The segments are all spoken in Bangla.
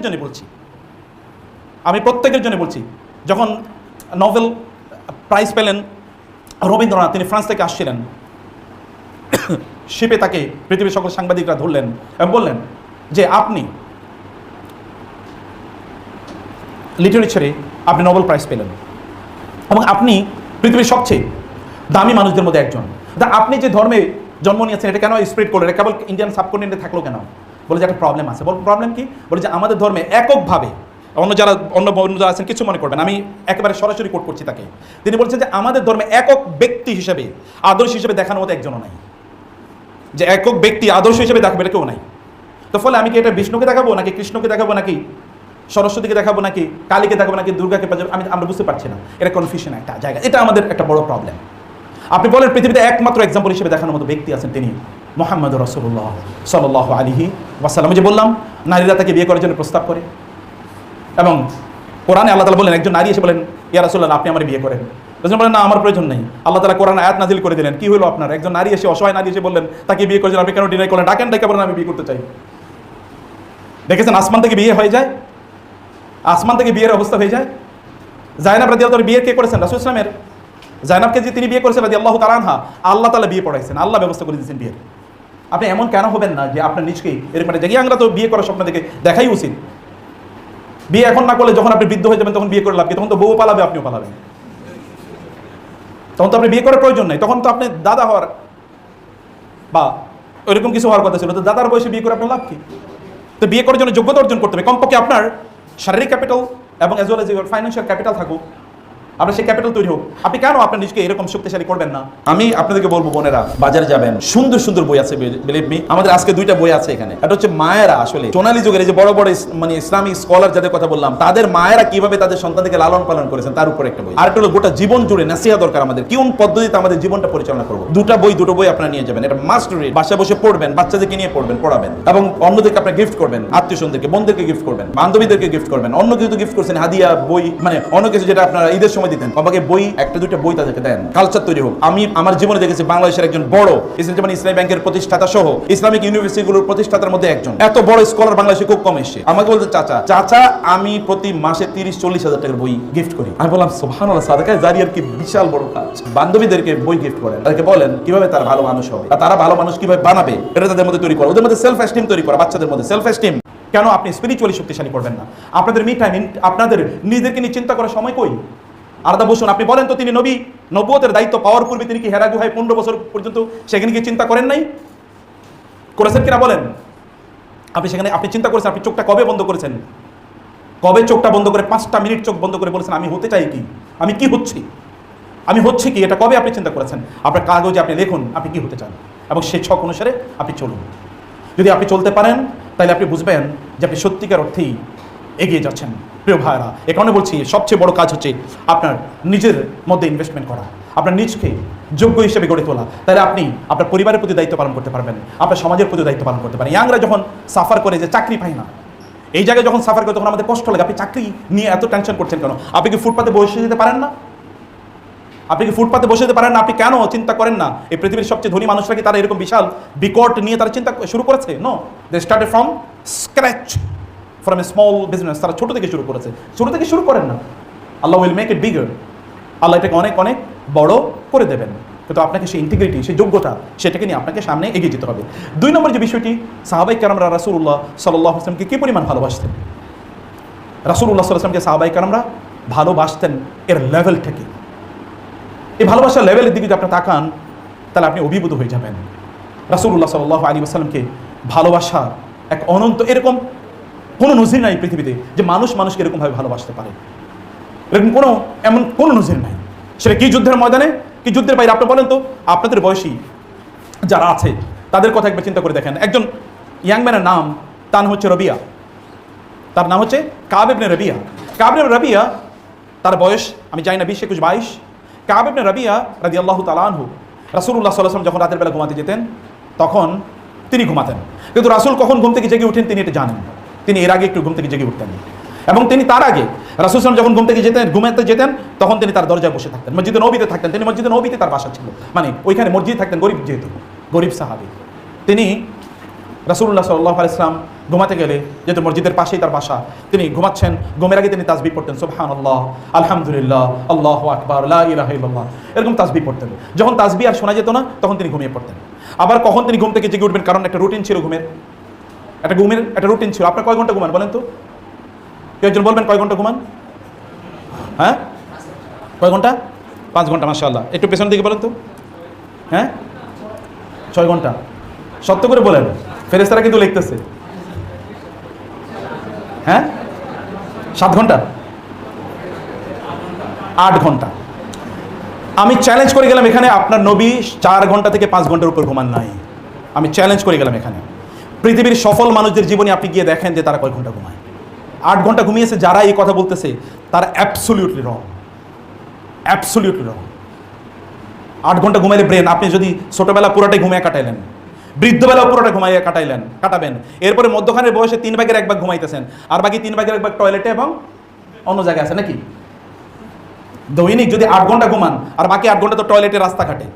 প্রত্যেকের জন্য বলছি। আমি প্রত্যেকের জন্য বলছি, যখন নোবেল প্রাইজ পেলেন রবীন্দ্রনাথ, তিনি ফ্রান্স থেকে আসছিলেন। শিপে তাকে পৃথিবীর সকল সাংবাদিকরা ধরলেন এবং বললেন যে, আপনি লিটারেচারে আপনি নোবেল প্রাইজ পেলেন এবং আপনি পৃথিবীর সবচেয়ে দামি মানুষদের মধ্যে একজন। তা আপনি যে ধর্মে জন্ম নিয়েছেন, এটা কেন স্প্রেড করলেন? এটা কেবল ইন্ডিয়ান সাবকন্টিনেন্টে থাকল কেন? বলে যে একটা প্রবলেম আছে। বল প্রবলেম কি? বলে যে আমাদের ধর্মে এককভাবে অন্য যারা অন্য যারা আছেন কিছু মনে করবেন আমি একেবারে সরাসরি কোট করছি তাকে। তিনি বলছেন যে আমাদের ধর্মে একক ব্যক্তি হিসেবে, আদর্শ হিসেবে দেখানোর মতো একজনও নাই। যে একক ব্যক্তি আদর্শ হিসেবে দেখাবে এটা কেউ নাই। তো ফলে আমি কি এটা বিষ্ণুকে দেখাবো নাকি কৃষ্ণকে দেখাবো নাকি সরস্বতীকে দেখাবো নাকি কালীকে দেখাবো নাকি দুর্গাকে পাঠাবো আমি আমরা বুঝতে পারছি না। এটা কনফিউশন একটা জায়গা। এটা আমাদের একটা বড় প্রবলেম আপনি বলেন পৃথিবীতে একমাত্র এক্সাম্পল হিসেবে দেখানোর মতো ব্যক্তি আছেন তিনি। মোহাম্মদ রসুল্লাহ সাল্লাহ আলিহি ওয়াসাল্লাম। যে বললাম, নারীরা তাকে বিয়ে করার জন্য প্রস্তাব করে। এবং কোরআনে আল্লাহ তালা বলেন একজন নারী এসে বলেন, ইয়া রাসুল্লাহ আপনি আমার বিয়ে করেন। রসুল বলেন, না, আমার প্রয়োজন নেই। আল্লাহ তালা কোরআন আয়াত নাজিল করে দিলেন। কি হলো আপনার? একজন নারী এসে, অসহায় নারী এসে বললেন, তাকে বিয়ে করেছেন আপনি কেন ডিনাই করলেন? ডাকেন, ডেকে বলেন, আমি বিয়ে করতে চাই। দেখেছেন, আসমান থেকে বিয়ে হয়ে যায়, আসমান থেকে বিয়ের অবস্থা হয়ে যায়। জায়নাব রাজি আল্লাহ বিয়ে কে করেছেন? রাসুল ইসলামের। জায়নাবকে যে তিনি বিয়ে করেছেন রাজি আল্লাহ তালানহা আল্লাহ তালা বিয়ে পড়াইছেন। আল্লাহ ব্যবস্থা করে দিয়েছেন বিয়ের। আপনি এমন কেন হবেন না যে আপনার নিজকেই এরকম একটা জায়গায় আমরা তো বিয়ে করার স্বপ্ন দেখে দেখাই উচিত। বিয়ে এখন না করলে যখন আপনি বৃদ্ধ হয়ে যাবেন তখন বিয়ে করে লাভ কি? তখন তো বউ পালাবে, আপনিও পালাবেন। তখন তো আপনি বিয়ে করার প্রয়োজন নাই। তখন তো আপনি দাদা হওয়ার বা ওইরকম কিছু হওয়ার কথা ছিল। তো দাদার বয়সে বিয়ে করে আপনার লাভ কি? তো বিয়ে করার জন্য যোগ্যতা অর্জন করতে হবে। কমপক্ষে আপনার শারীরিক ক্যাপিটাল এবং as well as your financial capital থাকুক। আপনার সেই ক্যাপিটাল তৈরি হোক। আপনি কেন আপনার নিজকে এরকম শক্তিশালী করবেন না? আমি আপনাদেরকে বলব, বোনেরা, বাজারে যাবেন। সুন্দর সুন্দর বই আছে বিলিভ মি আমাদের আজকে দুইটা বই আছে এখানে। এটা হচ্ছে মায়েরা আসলে। সোনালী যুগের এই যে বড় বড় মানে ইসলামিক স্কলার যাদের কথা বললাম, তাদের মায়েরা কীভাবে তাদের সন্তানকে লালন পালন করেছেন, তার উপর একটা বই। আর হলো, গোটা জীবন জুড়ে নাসিহা দরকার আমাদের। কোন পদ্ধতিতে আমাদের জীবনটা পরিচালনা করব? দুটা বই, দুটো বই আপনারা নিয়ে যাবেন। এটা মাস্ট রিড বাসায় বসে পড়বেন, বাচ্চাদেরকে নিয়ে পড়বেন, পড়াবেন। এবং অন্যদেরকে আপনার গিফট করবেন আত্মীয় স্বজনদেরকে বোনদেরকে গিফট করবেন, বান্ধবীদেরকে গিফট করবেন। অন্য কিছু গিফট করছেন, হাদিয়া, বই মানে অন্য কিছু যেটা আপনারা ঈদের সময় দিতেন। আমাকে বই, একটা, দুইটা বই তাদেরকে দেন। কালচার তৈরি হোক। আমি আমার জীবনে দেখেছি বাংলাদেশের একজন বড়, ইসলাম ইসলামী ব্যাংকের প্রতিষ্ঠাতা সহ, ইসলামিক ইউনিভার্সিটিগুলোর প্রতিষ্ঠাতার মধ্যে একজন। এত বড় স্কলার বাংলাদেশে খুব কম এসছে। আমাকে বলতে চাচা চাচা, আমি প্রতি মাসে তিরিশ, চল্লিশ হাজার টাকার বই গিফট করি। আমি বললাম সোহান সাদাকায় জারিয়ার কি বিশাল বড় কাজ। বান্ধবীদেরকে বই গিফট করেন। তাদেরকে বলেন, কীভাবে তারা ভালো মানুষ হবে আর তারা ভালো মানুষ কীভাবে বানাবে, এটা তাদের মধ্যে তৈরি করা। ওদের মধ্যে সেলফ এস্টিম তৈরি করা, বাচ্চাদের মধ্যে সেলফ এস্টিম কেন আপনি স্পিরিচুয়ালি শক্তিশালী করবেন না? আপনাদের মি টাইম আপনাদের নিজেদেরকে নিয়ে চিন্তা করার সময় কই? আলাদা বসুন, আপনি বলেন তো তিনি নবী, নবুয়তের দায়িত্ব পাওয়ার পূর্বে তিনি কি হেরা গুহায় পনেরো বছর পর্যন্ত সেখানে গিয়ে চিন্তা করেন নাই? করেছেন কিনা বলেন? আপনি সেখানে, আপনি চিন্তা করেছেন, আপনি চোখটা কবে বন্ধ করেছেন? কবে চোখটা বন্ধ করে পাঁচটা মিনিট চোখ বন্ধ করে বলেছেন, আমি হতে চাই কি? আমি কি হচ্ছি? আমি হচ্ছে কি? এটা কবে আপনি চিন্তা করেছেন? আপনার কাগজে আপনি লিখুন, আপনি কি হতে চান? এবং সেই ছক অনুসারে আপনি চলুন। যদি আপনি চলতে পারেন, তাহলে আপনি বুঝবেন যে আপনি সত্যিকার অর্থেই এগিয়ে যাচ্ছেন। প্রিয় ভাইরা এ কারণে বলছি, সবচেয়ে বড় কাজ হচ্ছে আপনার নিজের মধ্যে ইনভেস্টমেন্ট করা। আপনার নিজকে যোগ্য হিসেবে গড়ে তোলা। তাহলে আপনি আপনার পরিবারের প্রতি দায়িত্ব পালন করতে পারবেন, আপনার সমাজের প্রতি দায়িত্ব পালন করতে পারেন। ইয়াংরা যখন সাফার করে যে চাকরি পাই না, এই জায়গায় যখন সাফার করে, তখন আমাদের কষ্ট লাগে। আপনি চাকরি নিয়ে এত টেনশন করছেন কেন? আপনি কি ফুটপাতে বসে যেতে পারেন না? আপনি কি ফুটপাতে বসে যেতে পারেন না? আপনি কেন চিন্তা করেন না? এই পৃথিবীর সবচেয়ে ধনী মানুষরা কি তারা এরকম বিশাল বিকট নিয়ে তারা চিন্তা শুরু করেছে? No they started from scratch from a small business তারা ছোট থেকে শুরু করেছে। ছোট থেকে শুরু করেন না। Allah will make it bigger Allah এটাকে অনেক অনেক বড় করে দেবেন। কিন্তু আপনাকে সেই ইন্টিগ্রিটি সেই যোগ্যতা, সেটাকে নিয়ে আপনাকে সামনে এগিয়ে যেতে হবে। দুই নম্বর যে বিষয়টি, সাহাবাই কারামরা রাসুল্লাহ সাল্লাহ আসলামকে কী পরিমাণ ভালোবাসতেন? রাসুল্লাহ সাল্লামকে সাহাবাই কারামরা ভালোবাসতেন এর লেভেল থেকে। এই ভালোবাসার লেভেলের দিকে যদি আপনি তাকান, তাহলে আপনি অভিভূত হয়ে যাবেন। রাসুল্লাহ সাল্লাহ আলী আসালামকে ভালোবাসা এক অনন্ত, এরকম কোনো নজির নাই পৃথিবীতে যে মানুষ মানুষকে এরকমভাবে ভালোবাসতে পারে। এরকম কোনো, এমন কোনো নজির নাই। সেটা কি যুদ্ধের ময়দানে? কি যুদ্ধের বাইরে? আপনি বলেন তো, আপনাদের বয়সী যারা আছে, তাদের কথা একবার চিন্তা করে দেখেন। একজন ইয়াংম্যানের নাম, তার হচ্ছে রবিয়া। তার নাম হচ্ছে কাবেবনে রবিয়া। কাবেব রবিয়া, তার বয়স, আমি জানি না, বিশ, একুশ, বাইশ। কাবেবনে রবিয়া রাজি আল্লাহ তালানহু রাসুল্লাহ সাল্লাম যখন রাতের বেলা ঘুমাতে যেতেন, তখন তিনি ঘুমাতেন। কিন্তু রাসুল কখন ঘুম থেকে জেগে উঠেন তিনি এটা জানেন। তিনি এর আগে একটু ঘুম থেকে জেগে উঠতেন। এবং তিনি তার আগে রাসুল সালাম যখন ঘুম থেকে যেতেন ঘুমাতে যেতেন, তখন তিনি তার দরজায় বসে থাকতেন। মসজিদে নবীতে থাকতেন। তিনি মসজিদে নবীতে তার বাসা ছিল। মানে ওইখানে মসজিদে থাকতেন গরিব যেহেতু, গরিব সাহাবি। তিনি রাসুল্লাহ সাল্লাহ আলাইসলাম ঘুমাতে গেলে যেহেতু মসজিদের পাশেই তার বাসা, তিনি ঘুমাচ্ছেন। ঘুমের আগে তিনি তাজবি পড়তেন। সুবহান আল্লাহ আলহামদুলিল্লাহ, আল্লাহ আকবর ইলাহিল্লাহ এরকম তাসবি পড়তেন। যখন তাসবি আর শোনা যেত না, তখন তিনি ঘুমিয়ে পড়তেন। আবার কখন তিনি ঘুম থেকে জেগে উঠবেন, কারণ একটা রুটিন ছিল ঘুমের। একটা ঘুমের, একটা রুটিন ছিল। আপনার কয় ঘণ্টা ঘুমান বলেন তো? কেউ একজন বলবেন কয় ঘণ্টা ঘুমান? হ্যাঁ? কয় ঘণ্টা? পাঁচ ঘণ্টা, মাশাআল্লাহ। একটু পেছনের দিকে বলেন তো। হ্যাঁ? ছয় ঘণ্টা। সত্য করে বলেন। ফেরেস্তারা কিন্তু লিখতেছে। হ্যাঁ? সাত ঘণ্টা? আট ঘণ্টা। আমি চ্যালেঞ্জ করে গেলাম এখানে, আপনার নবী চার ঘণ্টা থেকে পাঁচ ঘণ্টার উপর ঘুমান নাই। আমি চ্যালেঞ্জ করে গেলাম এখানে। পৃথিবীর সফল মানুষদের জীবনে আপনি গিয়ে দেখেন যে তারা কয় ঘণ্টা ঘুমায়। আট ঘণ্টা ঘুমিয়েছে, যারা এই কথা বলতেছে, তারা অ্যাবসলিউটলি রং অ্যাবসলিউটলি রং আট ঘণ্টা ঘুমাইলে ব্রেন আপনি যদি ছোটোবেলা পুরোটাই ঘুমিয়ে কাটাইলেন, বৃদ্ধবেলাও পুরোটা ঘুমাইয়ে কাটাইলেন, কাটাবেন, এরপরে মধ্যখানের বয়সে তিন ভাগের এক ভাগ ঘুমাইতেছেন, আর বাকি তিন ভাগের এক ভাগ টয়লেটে এবং অন্য জায়গায় আছে নাকি? দৈনিক যদি আট ঘণ্টা ঘুমান, আর বাকি আট ঘণ্টা তো টয়লেটে রাস্তাঘাটে।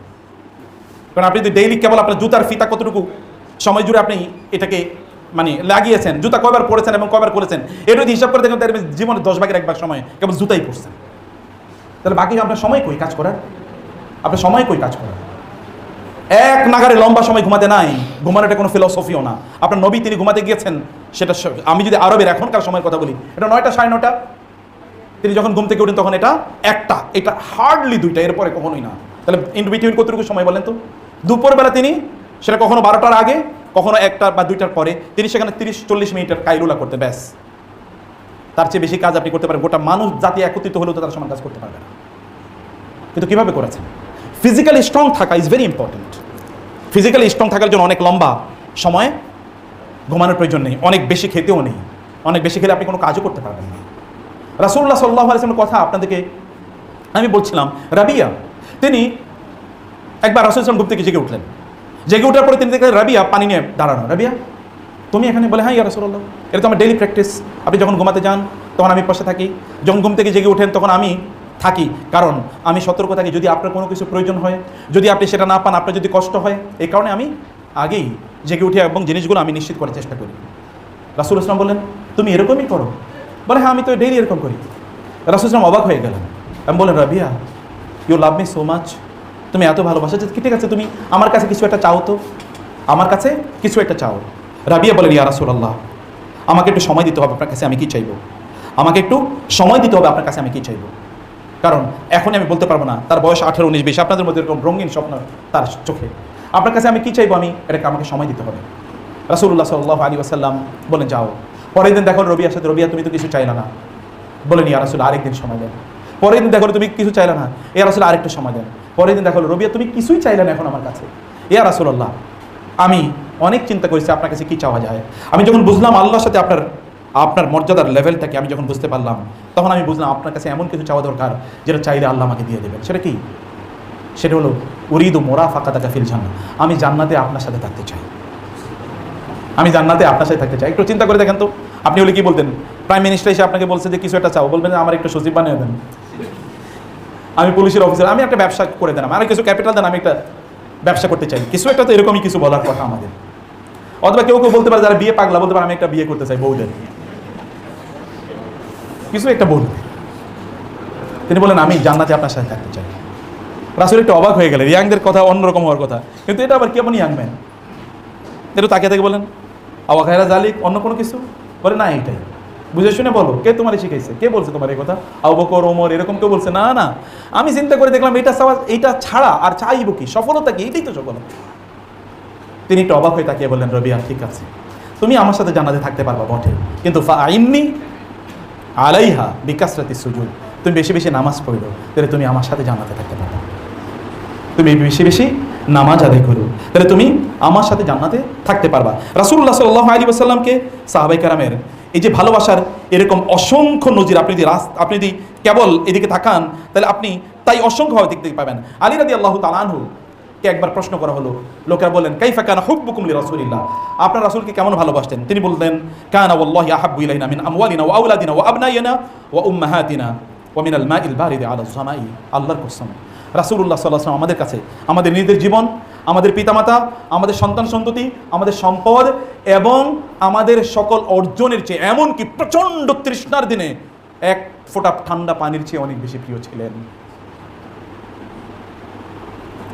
কারণ আপনি যদি ডেইলি কেবল আপনার জুতার ফিতা কতটুকু সময় জুড়ে আপনি এটাকে মানে লাগিয়েছেন, জুতা কয়বার পড়েছেন এবং কয়বার করেছেন এটা যদি হিসাব করে দেখেন তাহলে জীবনে দশ ভাগের এক ভাগ সময় কেবল জুতাই পড়ছেন তাহলে বাকি আপনার সময় কই কাজ করার? আপনার সময় কই কাজ করার? এক নাগারে লম্বা সময় ঘুমাতে নাই ঘুমানো এটা কোনো ফিলসফিও না। আপনার নবী তিনি ঘুমাতে গিয়েছেন, সেটা আমি যদি আরবের এখনকার সময়ের কথা বলি, এটা নয়টা সাড়ে নটা তিনি যখন ঘুম থেকে উঠেন তখন এটা একটা, এটা হার্ডলি দুইটা, এরপরে কখনোই না। তাহলে ইন বিটুইন কতটুকু সময় বলেন তো? দুপুরবেলা তিনি সেটা কখনো বারোটার আগে, কখনো একটা বা দুইটার পরে। তিনি সেখানে তিরিশ, চল্লিশ মিনিটের কাইলুলা করতে ব্যাস। তার চেয়ে বেশি কাজ আপনি করতে পারেন গোটা মানুষ জাতি একত্রিত হলেও তো তার সমান কাজ করতে পারবে না। কিন্তু কীভাবে করেছেন? ফিজিক্যালি স্ট্রং থাকা is very important physically strong থাকার জন্য অনেক লম্বা সময় ঘুমানোর প্রয়োজন নেই। অনেক বেশি খেতেও নেই। অনেক বেশি খেলে আপনি কোনো কাজও করতে পারবেন না। রাসুল্লাহ সাল্লাহ আলিয়ামের কথা আপনাদেরকে আমি বলছিলাম, রাবিয়া, তিনি একবার রাসুল ইসলাম ঘুম থেকে জেগে উঠলেন। জেগে ওঠার পরে তিনি দেখলেন, রাবিয়া, পানি নিয়ে দাঁড়ানো। রাবিয়া, তুমি এখানে? বলে হ্যাঁ ইয়া এটা তো আমার ডেলি প্র্যাকটিস আপনি যখন ঘুমাতে যান, তখন আমি পাশে থাকি। যখন ঘুম থেকে জেগে ওঠেন, তখন আমি থাকি। কারণ আমি সতর্ক থাকি। যদি আপনার কোনো কিছু প্রয়োজন হয়, যদি আপনি সেটা না পান, আপনার যদি কষ্ট হয়, এই কারণে আমি আগেই জেগে উঠে এবং জিনিসগুলো আমি নিশ্চিত করার চেষ্টা করি। রাসুল ইসলাম বললেন, তুমি এরকমই করো। বলে হ্যাঁ আমি তো ডেইলি এরকম করি। রাসুল ইসলাম অবাক হয়ে গেলেন আমি বললেন, Rabia you love me so much তুমি এত ভালোবাসো যে, ঠিক আছে, তুমি আমার কাছে কিছু একটা চাও তো। আমার কাছে কিছু একটা চাও। রাবিয়া বলেন ইয়া রাসুল আল্লাহ আমাকে একটু সময় দিতে হবে আপনার কাছে, আমি কি চাইব? আমাকে একটু সময় দিতে হবে আপনার কাছে, আমি কি চাইব? কারণ এখনই আমি বলতে পারব না, তার বয়স আঠেরো, উনিশ, বিশ, আপনাদের মধ্যে এরকম রঙিন স্বপ্ন তার চোখে। আপনার কাছে আমি কি চাইব? আমি, এটাকে আমাকে সময় দিতে হবে। রাসুল্লাহ সাল্লাহ আলী আসাল্লাম বলেন যাও। পরের দিন দেখো রবিয়ার সাথে, রবিয়া, তুমি তো কিছু চাইলে না। বলেন ইয়া রাসুল, আরেকদিন সময় দেন। পরের দিন দেখো, তুমি কিছু চাইলে না। ইয়া রাসুল, আরেকটু সময় দেন। পরের দিন দেখো রবিয়া, তুমি কিছুই চাইলে না এখন আমার কাছে। ইয়া রাসুল্লাহ আমি অনেক চিন্তা করেছি আপনার কাছে কি চাওয়া যায়। আমি যখন বুঝলাম আল্লাহর সাথে আপনার আপনার মর্যাদার লেভেলটাকে আমি যখন বুঝতে পারলাম, তখন আমি বুঝলাম আপনার কাছে এমন কিছু চাওয়া দরকার যেটা চাইলে আল্লাহ আমাকে দিয়ে দেবেন। সেটা কি? সেটা হলো, উরিদ মোরা ফাঁকা তাকা ফিল জান্না আমি জান্নাতে আপনার সাথে থাকতে চাই। আমি জান্নাতে আপনার সাথে থাকতে চাই। একটু চিন্তা করে দেখেন তো। আপনি হলে কি বলতেন? প্রাইম মিনিস্টার এসে আপনাকে বলছে যে, কিছু একটা চাও। বলবেন আমার একটু সচিব বানিয়ে দেন। আমি পুলিশের অফিসার, আমি একটা ব্যবসা করে দেন আমার কিছু ক্যাপিটাল দেন, আমি একটা ব্যবসা করতে চাই। কিছু একটা তো এরকমই কিছু বলার কথা আমাদের। অথবা কেউ কেউ বলতে পারে, যারা বিয়ে পাগলা, বলতে পারে, আমি একটা বিয়ে করতে চাই বউদের। কিছু একটা বলবে তিনি বলেন আমি জান্নাতে আপনার সাথে থাকতে চাই। রাসুল একটু অবাক হয়ে গেলেন। ইয়াংদের কথা অন্যরকম হওয়ার কথা। কিন্তু এটা আবার কেমন ইয়াং ম্যান একটু তাকিয়ে থেকে বলেন আওয়া খায়রা জালিক অন্য কোনো কিছু? বলে, না, এইটাই। বুঝে শুনে বলো, কে তোমার শিখাইছে? কে বলছে তোমার এই কথা? আবু বকর, ওমর, এরকম কেউ বলছে? না না আমি চিন্তা করে দেখলাম এটা এইটা ছাড়া আর চাইব কি? সফলতা কি? এইটাই তো সফলতা তিনি একটু অবাক হয়ে তাকিয়ে বললেন, রবিয়া, ঠিক আছে। তুমি আমার সাথে জানাতে থাকতে পারবা বটে। কিন্তু আইননি আলাইহা বিকাশরাতি সুযোগ তুমি বেশি বেশি নামাজ পড়ো, তাহলে তুমি আমার সাথে জানাতে থাকতে পারবা। তুমি বেশি বেশি নামাজ আদায় করো, তাহলে তুমি আমার সাথে জান্নাতে থাকতে পারবা। রাসুল্লাহ সাল্লাহ আলী আসাল্লামকে সাহাবাই কারামের এই যে ভালোবাসার এরকম অসংখ্য নজির, আপনি যদি রাস আপনি যদি কেবল এদিকে তাকান, তাহলে আপনি তাই অসংখ্যভাবে দেখতে পাবেন। আলী রাদি আল্লাহ তালানহু কে একবার প্রশ্ন করা হলো। লোকেরা বললেন, কাইফা কানা হুব্বুকুম লি রাসূলিল্লাহ আপনার রাসূলকে কেমন ভালোবাসতেন? তিনি বলতেন, কানা ওয়াল্লাহি আহাব্বু ইলাইনা মিন আমওয়ালিনা ওয়া আওলাদিনা ওয়া আবনাইনা ওয়া উম্মাহাতিনা ওয়া মিনাল মাইল বারিদি আলা সামাই। আল্লাহর কসম। রাসূলুল্লাহ সাল্লাল্লাহু আলাইহি আমাদের কাছে, আমাদের নিজেদের জীবন আমাদের পিতামাতা, আমাদের সন্তান সন্ততি, আমাদের সম্পদ এবং আমাদের সকল অর্জনের চেয়ে, এমনকি প্রচণ্ড তৃষ্ণার দিনে এক ফোঁটা ঠান্ডা পানির চেয়ে অনেক বেশি প্রিয় ছিলেন।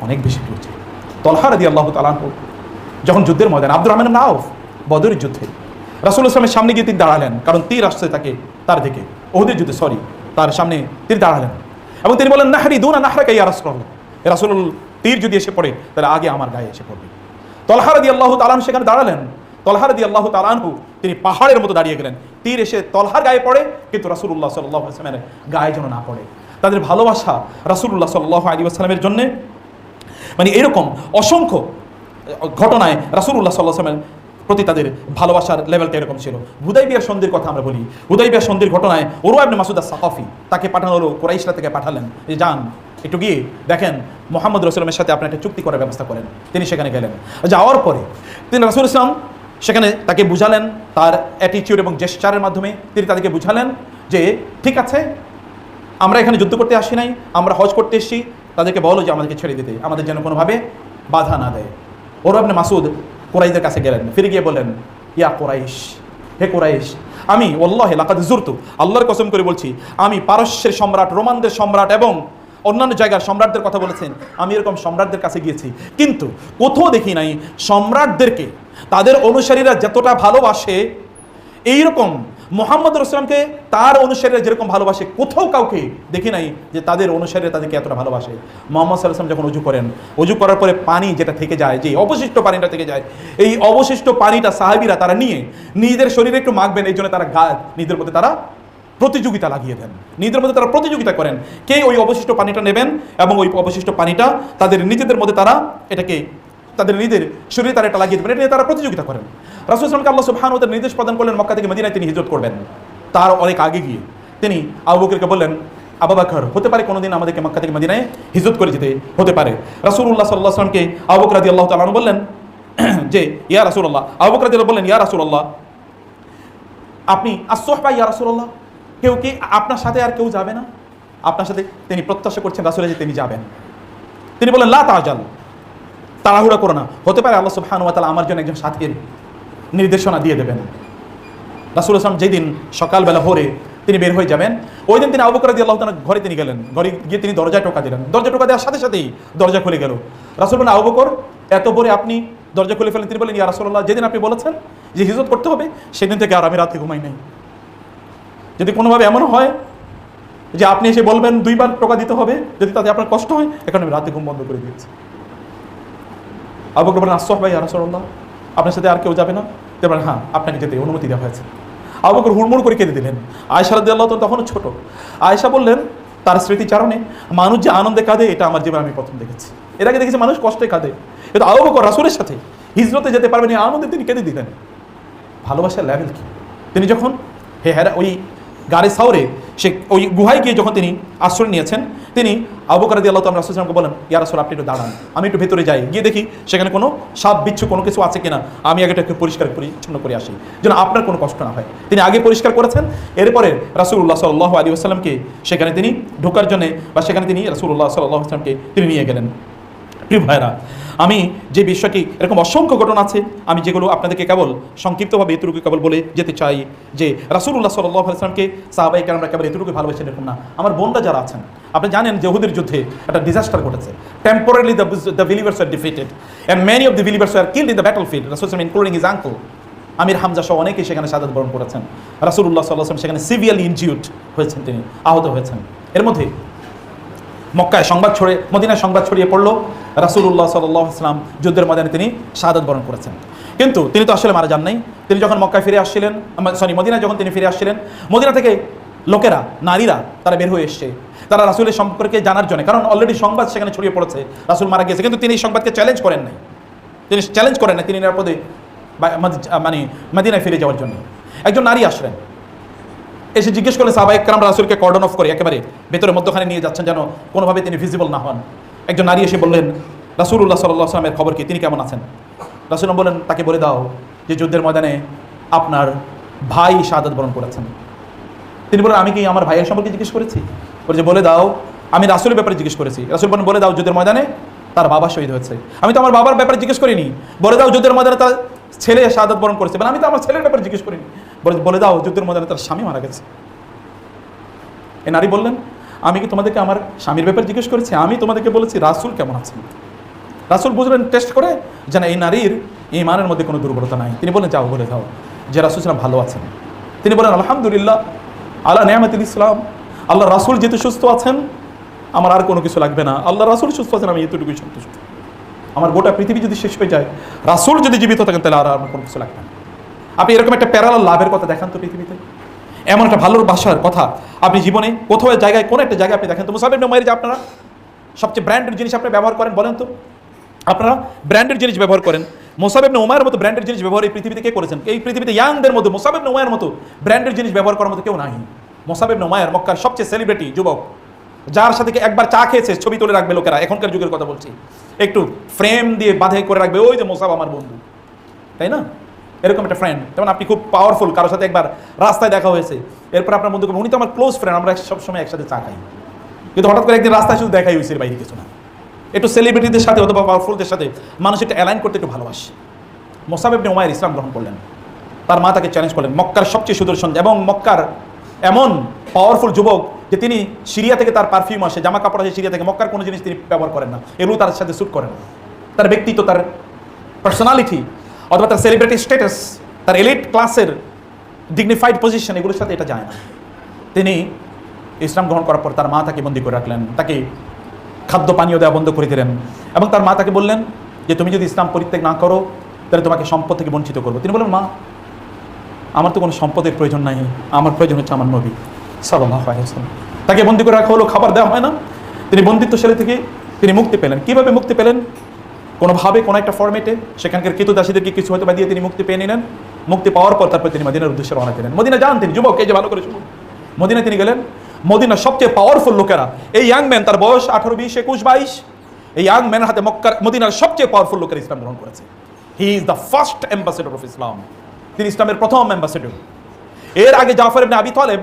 অনেক বেশি প্রিয় ছিলেন। তলহার রাদি আল্লাহ তালাহ যখন যুদ্ধের ময়দান আব্দুর রহমান নাওফ বদরের যুদ্ধে, রাসুল ইসলামের সামনে গিয়ে তিনি দাঁড়ালেন, কারণ তীর আসছে তাকে, তার দিকে, ওহুদের যুদ্ধে সরি তার সামনে তিনি দাঁড়ালেন। এবং তিনি বলেন নাহারি দুনা নাহরাকে ইয়া রাসুল রাসুল তীর যদি এসে পড়ে, তাহলে আগে আমার গায়ে এসে পড়বে। তলহা রাদি আল্লাহ তালান সেখানে দাঁড়ালেন। তলহা রাদি আল্লাহ তালানহু তিনি পাহাড়ের মতো দাঁড়িয়ে গেলেন। তীর এসে তলহার গায়ে পড়ে, কিন্তু রাসুল্লাহ সাল্লাহ আসলামের গায়ে যেন না পড়ে। তাদের ভালোবাসা রাসুল্লাহ সাল্লাহ আলী আসলামের জন্যে। মানে এরকম অসংখ্য ঘটনায় রাসুল্লাহ সাল্লাহ সাল্লামের প্রতি তাদের ভালোবাসার লেভেলটা এরকম ছিল। হুদাই বিয়ার সন্ধির কথা আমরা বলি। হুদাই বিয়ার সন্ধির ঘটনায় ওরও আপনি মাসুদা সাকাফি তাকে পাঠানো হলো কোরাইশরা থেকে পাঠালেন যে, যান একটু গিয়ে দেখেন, মোহাম্মদ রসুলামের সাথে আপনি একটা চুক্তি করার ব্যবস্থা করেন। তিনি সেখানে গেলেন। যাওয়ার পরে তিনি রাসুল ইসলাম সেখানে তাকে বুঝালেন, তার অ্যাটিটিউড এবং জেস্টারের মাধ্যমে তিনি তাদেরকে বুঝালেন যে, ঠিক আছে, আমরা এখানে যুদ্ধ করতে আসি নাই, আমরা হজ করতে এসেছি, তাদেরকে বলো যে আমাদেরকে ছেড়ে দিতে, আমাদের যেন কোনোভাবে বাধা না দেয়। ওর আপনি মাসুদ কোরাইদের কাছে গেলেন, ফিরে গিয়ে বললেন, ইয়া কোরাইশ, হে কোরাইশ, আমি ওল্লাহ লাকাদ জুরতু, আল্লাহর কসম করে বলছি, আমি পারস্যের সম্রাট, রোমানদের সম্রাট এবং অন্যান্য জায়গার সম্রাটদের কথা বলেছেন। আমি এরকম সম্রাটদের কাছে গিয়েছি। কিন্তু কোথাও দেখি নাই সম্রাটদেরকে, তাদের অনুসারীরা যতটা ভালোবাসে, এইরকম মোহাম্মদ রসলামকে তার অনুসারীরা যেরকম ভালোবাসে, কোথাও কাউকে দেখি নাই যে তাদের অনুসারীরা তাদেরকে এতটা ভালোবাসে। মোহাম্মদ সাল্লাম যখন উজু করেন উজু করার পরে পানি যেটা থেকে যায়, যে অবশিষ্ট পানিটা থেকে যায়, এই অবশিষ্ট পানিটা সাহাবিরা তারা নিয়ে নিজেদের শরীরে একটু মাখবেন, এই জন্য তারা গা, নিজেদের মধ্যে তারা প্রতিযোগিতা লাগিয়ে দেন। নিজেদের মধ্যে তারা প্রতিযোগিতা করেন। কে ওই অবশিষ্ট পানিটা নেবেন এবং ওই অবশিষ্ট পানিটা তাদের নিজেদের মধ্যে তারা এটাকে তাদের নিজের শরীরে তারা এটা লাগিয়ে দেবেন। এটা নিয়ে তারা প্রতিযোগিতা করেন। রাসুল ইসলামকে আল্লাহ সুবহান ওদের নির্দেশ প্রদান করলেন মক্কা থেকে মদিনায়, তিনি হিজরত করবেন। তার অনেক আগে গিয়ে তিনি আবু বললেন, আবু হতে পারে কোনোদিন আমাদেরকে মক্কা থেকে মদিনায় হিজরত করে যেতে হতে পারে। রাসূলুল্লাহ সাল্লাল্লাহু আলাইহি ওয়াসাল্লামকে আবু বকর রাদিয়াল্লাহু তাআলা আনহু বললেন, যে, ইয়া রাসূলুল্লাহ। আবু বকর রাদিয়াল্লাহু বললেন, ইয়া রাসূলুল্লাহ, আপনি আসোহবা ইয়া রাসূলুল্লাহ। কেউ কি আপনার সাথে আর কেউ যাবে না? আপনার সাথে তিনি প্রত্যাশা করছেন রাসূলের যে তিনি যাবেন। তিনি বললেন, লা তাজাল, তাড়াহুড়া করো না। হতে পারে আল্লাহ সুবহানাহু ওয়া তাআলা আমার জন্য একজন সাথীর নির্দেশনা দিয়ে দেবেন। রাসুল আসলাম যেদিন সকালবেলা ভোরে তিনি বের হয়ে যাবেন, ওই দিন তিনি আবুকর দিয়ে আল্লাহ ঘরে তিনি গেলেন। ঘরে গিয়ে তিনি দরজায় টোকা দিলেন। দরজা টোকা দেওয়ার সাথে সাথেই দরজা খুলে গেল। রাসুল বলেন আবু বকর, এত ভোরে আপনি দরজা খুলে ফেলেন? তিনি বলেন ইয়া রাসূলুল্লাহ, যেদিন আপনি বলেছেন যে হিজরত করতে হবে, সেদিন থেকে আর আমি রাতে ঘুমাই নাই। যদি কোনোভাবে এমন হয় যে আপনি এসে বলবেন দুইবার টোকা দিতে হবে, যদি তাতে আপনার কষ্ট হয়, এখন আমি রাতে ঘুম বন্ধ করে দিয়েছি। আবু বলেন আসহ ভাই রাসূলুল্লাহ আপনার সাথে আর কেউ যাবে না? বলেন হ্যাঁ আপনাকে যেতে, অনুমতি দেওয়া হয়েছে। আবু হুড়মুড় করে কেঁদে দিলেন। আয়সা রাদিয়াল্লাহু তো তখনও ছোট। আয়সা বললেন, তার স্মৃতিচারণে মানুষ যে আনন্দে কাঁদে, এটা আমার জীবনে আমি প্রথম দেখেছি। এর আগে দেখেছি মানুষ কষ্টে কাঁদে। কিন্তু আবু বকর রাসূলের সাথে হিজরতে যেতে পারবেন এই আনন্দে তিনি কেঁদে দিলেন। ভালোবাসার লেভেল কি? তিনি যখন, হে হ্যাঁ ওই গাড়ি সাউরে সে ওই গুহায় গিয়ে যখন তিনি আশ্রয় নিয়েছেন, তিনি আবু কারাদি আল্লাহ তাম রাসুলামকে বলেন ইয়া রাসুল, আপনি একটু দাঁড়ান, আমি একটু ভেতরে যাই। গিয়ে দেখি সেখানে কোনো সাপ, বিচ্ছু কোনো কিছু আছে কিনা। আমি আগে একটু পরিষ্কার পরিচ্ছন্ন করে আসি। যেন আপনার কোনো কষ্ট না হয়। তিনি আগে পরিষ্কার করেছেন, এরপরে রাসুল্লাহ সাল্লাহ আলী আসসালামকে সেখানে তিনি ঢোকার জন্যে বা সেখানে তিনি রাসুল্লাহ সাল্লাহ আসলামকে তিনি নিয়ে গেলেন। প্রিয় ভাইরা। আমি যে বিষয়টি, এরকম অসংখ্য ঘটনা আছে, আমি যেগুলো আপনাদেরকে কেবল সংক্ষিপ্তভাবে এতটুকু কেবল বলে যেতে চাই যে রাসুল্লাহ সাল্লাহ আলাইসলামকে সাহাবাই কেরামরা কেবল এতটুকু ভালোবাসেন এরকম না। আমার বোনরা যারা আছেন, আপনি জানেন যে ওহুদের যুদ্ধে একটা ডিজাস্টার ঘটেছে। Temporary the the believers are defeated and many of the believers are killed in the battlefield Rasul including his uncle Amir Hamza সহ অনেকেই সেখানে সাদাত বরণ করেছেন। রাসুল্লাহ সাল্লাহ সেখানে সিভিয়ারলি ইনজিউড হয়েছেন তিনি, আহত হয়েছেন। এর মধ্যে মক্কায় সংবাদ ছড়ে মদিনায় সংবাদ ছড়িয়ে পড়ল। রাসুল্লাহ সাল্লাহ ইসলাম যুদ্ধের ময়দানে তিনি শাহাদত বরণ করেছেন। কিন্তু তিনি তো আসলে মারা যান নাই। তিনি যখন মক্কায় ফিরে আসছিলেন সরি মদিনায় যখন তিনি ফিরে আসছিলেন, মদিনা থেকে লোকেরা, নারীরা তারা বের হয়ে এসছে। তারা রাসুলের সম্পর্কে জানার জন্য, কারণ অলরেডি সংবাদ সেখানে ছড়িয়ে পড়েছে, রাসুল মারা গিয়েছে। কিন্তু তিনি এই সংবাদকে চ্যালেঞ্জ করেন নাই। তিনি চ্যালেঞ্জ করেন না তিনি নিরাপদে মানে মদিনায় ফিরে যাওয়ার জন্য। একজন নারী আসলেন এসে জিজ্ঞেস করলে সাহবা একরাম রাসুলকে কর্ডন অফ করে, একেবারে ভেতরে মধ্যখানে নিয়ে যাচ্ছেন যেন কোনোভাবে তিনি ভিজিবল না হন। একজন নারী এসে বললেন রাসুল্লাহ সাল্লাহ আসলামের খবর কি? তিনি কেমন আছেন? রাসুল বললেন, তাকে বলে দাও যে যুদ্ধের ময়দানে আপনার ভাই শাহাদত বরণ করেছেন। তিনি বলেন আমি কি আমার ভাইয়ের সম্পর্কে জিজ্ঞেস করেছি? বলে যে, বলে দাও, আমি রাসুলের ব্যাপারে জিজ্ঞেস করেছি। রাসুল বলেন বলে দাও, যুদ্ধের ময়দানে তার বাবা শহীদ হয়েছে। আমি তো আমার বাবার ব্যাপারে জিজ্ঞেস করিনি। বলে দাও, যুদ্ধের ময়দানে তার ছেলে শাহাদত বরণ করেছে। মানে আমি তো আমার ছেলের ব্যাপারে জিজ্ঞেস করিনি। বলে দাও, যুদ্ধের ময়দানে তার স্বামী মারা গেছে। এ নারী বললেন, আমি কি তোমাদেরকে আমার স্বামীর ব্যাপারে জিজ্ঞেস করেছি? আমি তোমাদেরকে বলেছি, রাসুল কেমন আছেন? রাসুল বুঝলেন, টেস্ট করে যে এই নারীর ইমানের মধ্যে কোনো দুর্বলতা নাই। তিনি বলেন যাও, বলে দাও যে রাসুল সালাম ভালো আছেন। তিনি বলেন, আলহামদুলিল্লাহ আল্লাহ নেয়ামতুল ইসলাম। আল্লাহ রাসুল যেহেতু সুস্থ আছেন, আমার আর কোনো কিছু লাগবে না। আল্লাহ রাসুল সুস্থ আছেন, আমি এতটুকুই সন্তুষ্ট। আমার গোটা পৃথিবী যদি শেষ হয়ে যায়, রাসুল যদি জীবিত থাকেন, তাহলে আর আমার কোনো কিছু লাগবে না। আপনি এরকম একটা প্যারালাল লাভের কথা দেখান তো পৃথিবীতে। এমন একটা ভালোর বাসার কথা আপনি জীবনে কোথাও জায়গায় কোনো একটা জায়গায় আপনি দেখেন তো মুসাফির মেমারি যে আপনারা, সবচেয়ে ব্র্যান্ডেড জিনিস আপনি ব্যবহার করেন বলেন তো। আপনারা ব্র্যান্ডেড জিনিস ব্যবহার করেন। মোসাবেব উমায়ের মতো ব্র্যান্ডেড জিনিস ব্যবহার এই পৃথিবীতে কে করেছেন? এই পৃথিবীতে ইয়াংদের মধ্যে মোসাবেব উমায়ের মতো ব্র্যান্ডেড জিনিস ব্যবহার করার মতো কেউ নাই। মোসাবেব উমায়ের মক্কার সবচেয়ে সেলিব্রিটি যুবক, যার সাথে একবার চা খেয়েছে, ছবি তুলে রাখবে লোকেরা, এখনকার যুগের কথা বলছি। একটু ফ্রেম দিয়ে বাঁধে করে রাখবে, ওই যে মোসাব আমার বন্ধু। তাই না? এরকম একটা ফ্রেন্ড যেমন আপনি খুব পাওয়ারফুল কারোর সাথে একবার রাস্তায় দেখা হয়েছে। এরপর আপনার বন্ধু উনি তো আমার ক্লোজ ফ্রেন্ড আমরা সবসময় একসাথে চা খাই। কিন্তু হঠাৎ করে একদিন রাস্তায় শুধু দেখাই হয়েছে বাইরে কিছু না। একটু সেলিব্রিটিদের সাথে অথবা পাওয়ারফুলদের সাথে মানুষ এটা অ্যালাইন করতে একটু ভালোবাসে। মোসাবেব উমায়ের ইসলাম গ্রহণ করলেন। তার মা তাকে চ্যালেঞ্জ করলেন, মক্কার সবচেয়ে সুদর্শন এবং মক্কার এমন পাওয়ারফুল যুবক যে তিনি সিরিয়া থেকে তার পারফিউম আসে জামা কাপড় আসে সিরিয়া থেকে, মক্কার কোনো জিনিস তিনি ব্যবহার করেন না। এগুলো তার সাথে স্যুট করেন না। তার ব্যক্তিত্ব, তার পার্সোনালিটি অথবা তার সেলিব্রিটি স্ট্যাটাস তার এলিট ক্লাসের ডিগনিফাইড পজিশন এগুলোর সাথে এটা যায় না। তিনি ইসলাম গ্রহণ করার পর তার মা তাকে বন্দি করে রাখলেন, তাকে খাদ্য পানীয় দেওয়া বন্ধ করে দিলেন এবং তার মা তাকে বললেন যে, তুমি যদি ইসলাম পরিত্যাগ না করো, তাহলে তোমাকে সম্পদ থেকে বঞ্চিত করব। তিনি বললেন, মা, আমার তো কোনো সম্পদের প্রয়োজন নাই, আমার প্রয়োজন হচ্ছে আমার নবী আলাইসাল্লাম তাকে বন্দি করে রাখা হলো, খাবার দেওয়া হয় না। তিনি বন্দিত্ব ছেলে থেকে তিনি মুক্তি পেলেন। কীভাবে মুক্তি পেলেন? কোনোভাবে কোনো একটা ফর্মেটে সেখানকার কিতু দাসীদেরকে কিছু হয়তো বা দিয়ে তিনি মুক্তি পেয়ে নিলেন। মুক্তি পাওয়ার পর তারপর তিনি মদিনার উদ্দেশ্যে রওনা দিলেন। মদিনা যান তিনি, যুবক, এই যে ভালো করে শুনুন। মদিনা তিনি গেলেন। মদিনার সবচেয়ে পাওয়ারফুল লোকেরা, এই ইয়াং ম্যান তার বয়স আঠারো, বিশ, একুশ, বাইশ, এই ইয়াং ম্যানের হাতে মক্কার, মদিনার সবচেয়ে পাওয়ারফুল লোকের ইসলাম গ্রহণ করেছে। He is the first ambassador of Islam তিনি ইসলামের প্রথম অ্যাম্বাসেডর এর আগে জাফর ইবনে আবি তলেব,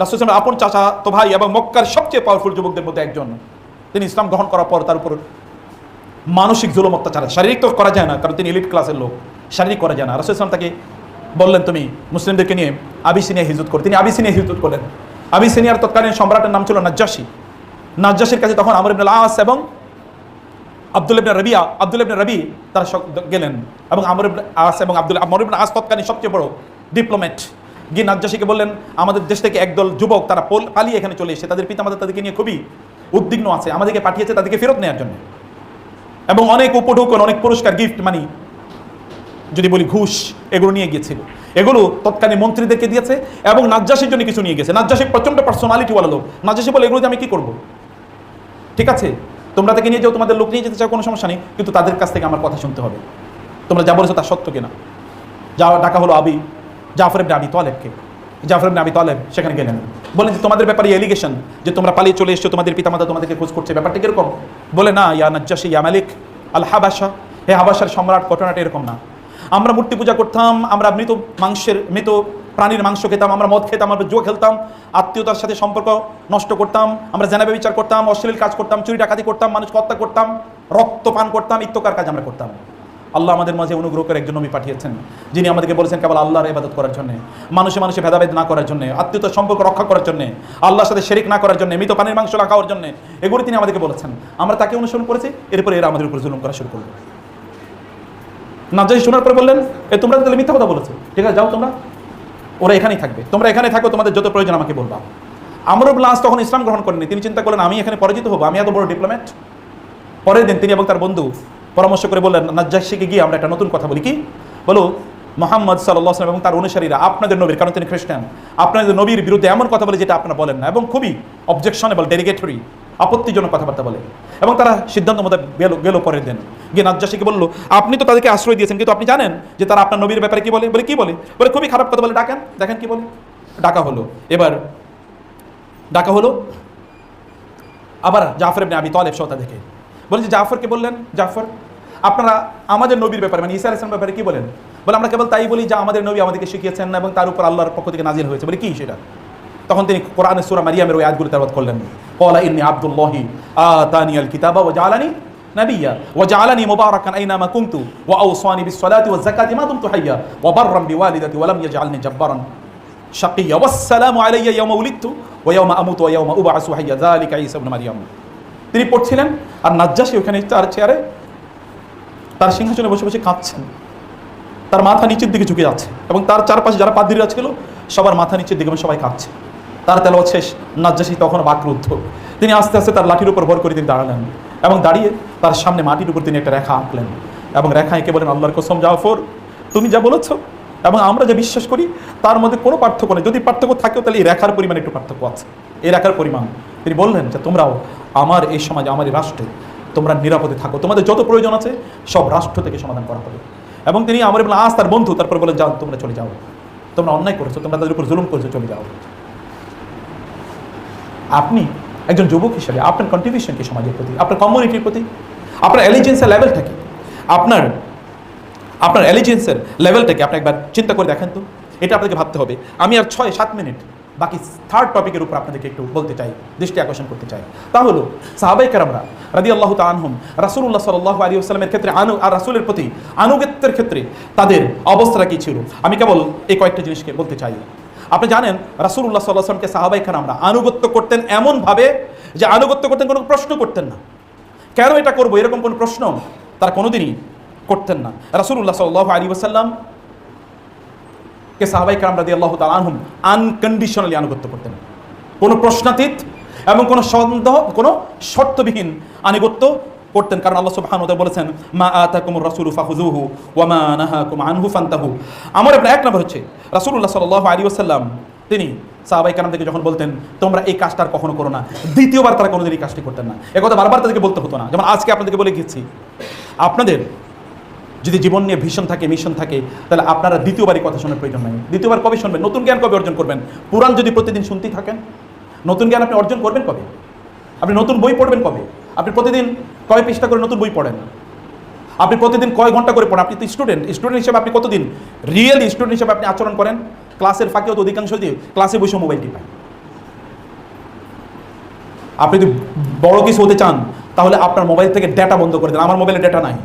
রাসুল আপন চাচা, তো ভাই এবং মক্কার সবচেয়ে পাওয়ারফুল যুবকদের মধ্যে একজন। তিনি ইসলাম গ্রহণ করার পর তার উপর মানসিক জুলুম অত্যাচার। শারীরিক তো করা যায় না, কারণ তিনি এলিট ক্লাসের লোক। শারীরিক করা যায় না। রাসুল ইসলাম তাকে বললেন, তুমি মুসলিমদেরকে নিয়ে আবিসিনিয়া হিজুত করে। তিনি আবিসিনিয়া হিজুত করলেন। আবিসিনিয়ার তৎকালীন সম্রাটের নাম ছিল নাজ্জাসী নাজ্জাসীর কাছে তখন আমর ইবনুল আস এবং আব্দুল ইবনে রবিয়া, আব্দুল ইবনে রবি তারা গেলেন এবং আমর ইবনে আস এবং আব্দুল আমর ইবনে আস তৎকালীন সবচেয়ে বড় ডিপ্লোম্যাট গিয়ে নাজ্জাসীকে বললেন, আমাদের দেশ থেকে একদল যুবক তারা পোল- পালিয়ে এখানে চলে এসে তাদের পিতামাতা তাদেরকে নিয়ে খুবই উদ্বিগ্ন আছে। আমাদেরকে পাঠিয়েছে তাদেরকে ফেরত নেওয়ার জন্য। এবং অনেক উপঢৌকন, অনেক পুরস্কার গিফট মানি যদি বলি ঘুষ, এগুলো নিয়ে গিয়েছিল। এগুলো তৎকালীন মন্ত্রীদেরকে দিয়েছে এবং নাজ্জাসের জন্য কিছু নিয়ে গেছে। নাজ্জাসী প্রচণ্ড পার্সোনালিটিওয়ালা লোক। নাজ্জাসী বলে, এগুলো দিয়ে আমি কি করব? ঠিক আছে? তোমরা তাকে নিয়ে যাও, তোমাদের লোক নিয়ে যেতে চাও, কোনো সমস্যা নেই। কিন্তু তাদের কাছ থেকে আমার কথা শুনতে হবে। তোমরা যা বলেছ তা সত্য কিনা? যা ডাকা হলো আবি, জাফর ইবনে আবি তলেবকে। জাফর আবি তলেব সেখানে গেলেন। বলেন যে, তোমাদের ব্যাপারে এলিগেশন যে তোমরা পালিয়ে চলে এসছো, তোমাদের পিতামাতা তোমাদেরকে খোঁজ করছে, ব্যাপারটা কীরকম? বলে, না, ইয়া নাজ্জাসী ইয়া মালিক আল হাবাসা হে হাবাসার সম্রাট, ঘটনাটা এরকম না। আমরা মূর্তি পূজা করতাম, আমরা মৃত মাংসের, মৃত প্রাণীর মাংস খেতাম, আমরা মদ খেতাম, আমরা জুয়া খেলতাম, আত্মীয়তার সাথে সম্পর্ক নষ্ট করতাম, আমরা জেনাবে বিচার করতাম, অশ্লীল কাজ করতাম, চুরি ডাকাতি করতাম, মানুষকে হত্যা করতাম রক্ত পান করতাম, ইত্যকার কাজ আমরা করতাম। আল্লাহ আমাদের মাঝে অনুগ্রহ করে একজন নবী পাঠিয়েছেন, যিনি আমাদেরকে বলেছেন কেবল আল্লাহর ইবাদত করার জন্য, মানুষে মানুষে ভেদাভেদ না করার জন্য, আত্মীয়তার সম্পর্ক রক্ষা করার জন্য, আল্লাহর সাথে শেরিক না করার জন্য, মৃত পানির মাংস না খাওয়ার জন্য, এগুলো তিনি আমাদেরকে বলেছেন। আমরা তাকে অনুসরণ করেছি, এরপরে এরা আমাদের উপর জুলুম করা শুরু করল। নাজাই শোনার পরে বললেন, এ, তোমরা তাহলে মিথ্যা কথা বলেছ। ঠিক আছে, যাও তোমরা। ওরা এখানেই থাকবে। তোমরা এখানে থাকো, তোমাদের যত প্রয়োজন আমাকে বলবা। আমর লাস তখন ইসলাম গ্রহণ করেনি তিনি চিন্তা করলেন, আমি এখানে পরাজিত হব, আমি এত বড় ডিপ্লোম্যাট? পরের দিন তিনি এবং তার বন্ধু পরামর্শ করে বললেন, নাজ্জাসীকে গিয়ে আমরা একটা নতুন কথা বলি কি? বলো, মোহাম্মদ সাল্লাম এবং তার অনুসারীরা আপনাদের নবীর, কারণ তিনি খ্রিস্টান, আপনাদের নবীর বিরুদ্ধে এমন কথা বলে যেটা আপনারা বলেন না এবং খুবই অবজেকশনেবল ডেরিগেটরি আপত্তিজনক কথাবার্তা বলে। এবং তারা সিদ্ধান্ত মতো গেল গেল পরের দিন। গিয়ে নাজ্জাসীকে বলল, আপনি তো তাদেরকে আশ্রয় দিয়েছেন, কিন্তু আপনি জানেন যে তারা আপনার নবীর ব্যাপারে কি বলে? বলে কি বলে? বলে খুবই খারাপ কথা বলে, ডাকেন, দেখেন কি বলে। ডাকা হলো। এবার ডাকা হলো। আবার জাফর আবি তালেব সহ তাদেরকে। বলে যে জাফরকে বললেন, জাফর আপনারা আমাদের নবীর ব্যাপারে মানে ইসা আলাইসলাম ব্যাপারে কি বলেন? বলে, আমরা কেবল তাই বলি যে আমাদের নবী আমাদেরকে শিখিয়েছেন না এবং তার উপর আল্লাহর পক্ষ থেকে নাজির হয়েছে। বলে কি সেটা? তখন তিনি কোরআনে সুরা মারিয়ামের ওই আয়াতগুলো তারবাদ করলেন। কলা ইন্নি কিতাবা ও জালানি নাবিয়া ও জালানি মুবারাকান আইনা মা কুনতু ওয়া আওসানি বিস সালাতি ওয়াজ মা হাইয়া ওয়া বাররাম বিওয়ালিদাতি জাব্বারান শাকিয়া। আলাইয়া উলিদতু আমুতু হাইয়া। যালিকা ঈসা ইবনে মারইয়াম তিনি পড়ছিলেন, আর নাজ্জাসী ওখানে তার চেয়ারে তার সিংহাসনে বসে বসে কাঁদছেন। তার মাথা নিচের দিকে ঝুঁকে যাচ্ছে এবং তার চারপাশে যারা পাদ্রীরা ছিল, সবার মাথা নিচের দিকে সবাই কাঁদছে। তার তেলাওয়াত শেষ। নাজ্জাসী তখন বাকরুদ্ধ। তিনি আস্তে আস্তে তার লাঠির উপর ভর করে তিনি দাঁড়ালেন এবং দাঁড়িয়ে তার সামনে মাটির উপর তিনি একটা রেখা আঁকলেন এবং রেখা এঁকে বলেন আল্লাহর কসম, জাফর, তুমি যা বলেছ এবং আমরা যা বিশ্বাস করি, তার মধ্যে কোনো পার্থক্য নেই। যদি পার্থক্য থাকেও, তাহলে এই রেখার পরিমাণ একটু পার্থক্য আছে। এই রেখার পরিমাণ। তিনি বললেন যে, তোমরাও আমার এই সমাজে আমার এই রাষ্ট্রে তোমরা নিরাপদে থাকো। তোমাদের যত প্রয়োজন আছে, সব রাষ্ট্র থেকে সমাধান করা হবে। এবং তিনি আমার বলে আজ তার বন্ধু, তারপর বলেন, যাও, তোমরা চলে যাও। তোমরা অন্যায় করেছ, তোমরা তাদের উপর জুলুম করেছ, চলে যাও। আপনি একজন যুবক হিসেবে, আপনার কন্ট্রিবিউশন কি সমাজের প্রতি? আপনার কমিউনিটির প্রতি? আপনার এলিজেন্সের লেভেলটা কি? আপনার আপনার এলিজেন্সের লেভেলটাকে আপনি একবার চিন্তা করে দেখেন তো। এটা আপনাকে ভাবতে হবে। আমি আর ছয়, সাত মিনিট বাকি থার্ড টপিকের উপর আপনাদেরকে একটু বলতে চাই, দৃষ্টি আকর্ষণ করতে চাই। তা হলো সাহাবাই কারামরা রাদি আল্লাহ তানহম রাসুল্লাহ সাল্লাহ আলী আসসালামের ক্ষেত্রে আনু, আর রাসুলের প্রতি আনুগত্যের ক্ষেত্রে তাদের অবস্থাটা কী ছিল? আমি কেবল এই কয়েকটা জিনিসকে বলতে চাই। আপনি জানেন রাসুল্লাহ সাল্লাহ আসলামকে সাহাবাই কারামরা আনুগত্য করতেন এমনভাবে যে আনুগত্য করতেন, কোনো প্রশ্ন করতেন না। কেন এটা করব? এরকম কোনো প্রশ্ন তারা কোনোদিনই করতেন না। রাসুল্লাহ সাল্লাহ আলী ওসাল্লাম কে সাহাবাই কালাম রাদি আল্লাহ তালহুম আনকন্ডিশনালি আনুগত্য করতেন। কোনো প্রশ্নাতীত এবং কোনো সন্দেহ, কোনো শর্তবিহীন আনুগত্য করতেন। কারণ আল্লাহ ওয়া তাআলা বলেছেন, মা আতাকুমুর রাসূলু ফাখুযুহু ওয়া মা নাহাকুম আনহু ফান্তাহু। আমার আপনার এক নম্বর হচ্ছে, রাসূলুল্লাহ সাল্লাল্লাহু আলাইহি ওয়াসাল্লাম, তিনি সাহাবাই কালাম থেকে যখন বলতেন, তোমরা এই কাজটা আর কখনো করো না। দ্বিতীয়বার তারা কোনোদিন এই কাজটি করতেন না। এ কথা বারবার তাদেরকে বলতে হতো না। যেমন আজকে আপনাদেরকে বলে গেছি আপনাদের যদি জীবন নিয়ে ভীষণ থাকে, মিশন থাকে, তাহলে আপনারা দ্বিতীয়বারই কথা শোনার প্রয়োজন নাই। দ্বিতীয়বার কবে শুনবেন? নতুন জ্ঞান কবে অর্জন করবেন? পুরাণ যদি প্রতিদিন শুনতেই থাকেন, নতুন জ্ঞান আপনি অর্জন করবেন কবে? আপনি নতুন বই পড়বেন কবে? আপনি প্রতিদিন কয় পৃষ্ঠা করে নতুন বই পড়েন? আপনি প্রতিদিন কয় ঘণ্টা করে পড়েন? আপনি তো স্টুডেন্ট স্টুডেন্ট হিসেবে আপনি কতদিন? রিয়েল স্টুডেন্ট হিসেবে আপনি আচরণ করেন? ক্লাসের ফাঁকেও তো অধিকাংশ দিয়ে ক্লাসে বসে মোবাইল টিপায় আপনি যদি বড় কিছু হতে চান, তাহলে আপনার মোবাইল থেকে ডেটা বন্ধ করে দেন। আমার মোবাইলে ডেটা নাই।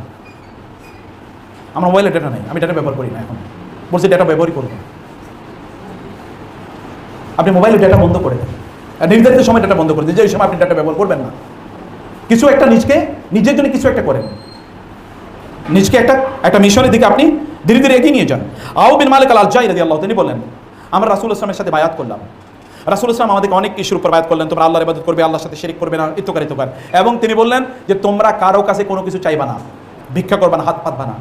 আমার মোবাইলে ডেটা নেই, আমি ডেটা ব্যবহার করি না এখন। বলছি ডেটা ব্যবহারই করব আপনি মোবাইলে ডেটা বন্ধ করে দেন। নির্ধারিত সময় ডেটা বন্ধ করে দিন, যে সময় আপনি ডেটা ব্যবহার করবেন না। কিছু একটা নিজকে, নিজের জন্য কিছু একটা করেন। নিজকে একটা একটা মিশনের দিকে আপনি ধীরে ধীরে এগিয়ে নিয়ে যান। আউ বিন মালিক আল আলজাই রাজি আল্লাহ তিনি বলেন, আমরা রাসুল ইসলামের সাথে বায়াত করলাম। রাসুল ইসলাম আমাদেরকে অনেক কিছুর উপর বায়াত করলেন, তোমরা আল্লাহর ইবাদত করবে, আল্লাহর সাথে শিরিক করবে না ইতকার ইতকার এবং তিনি বললেন যে তোমরা কারও কাছে কোনো কিছু চাইবা না, ভিক্ষা করবা না, হাত পাতবা না।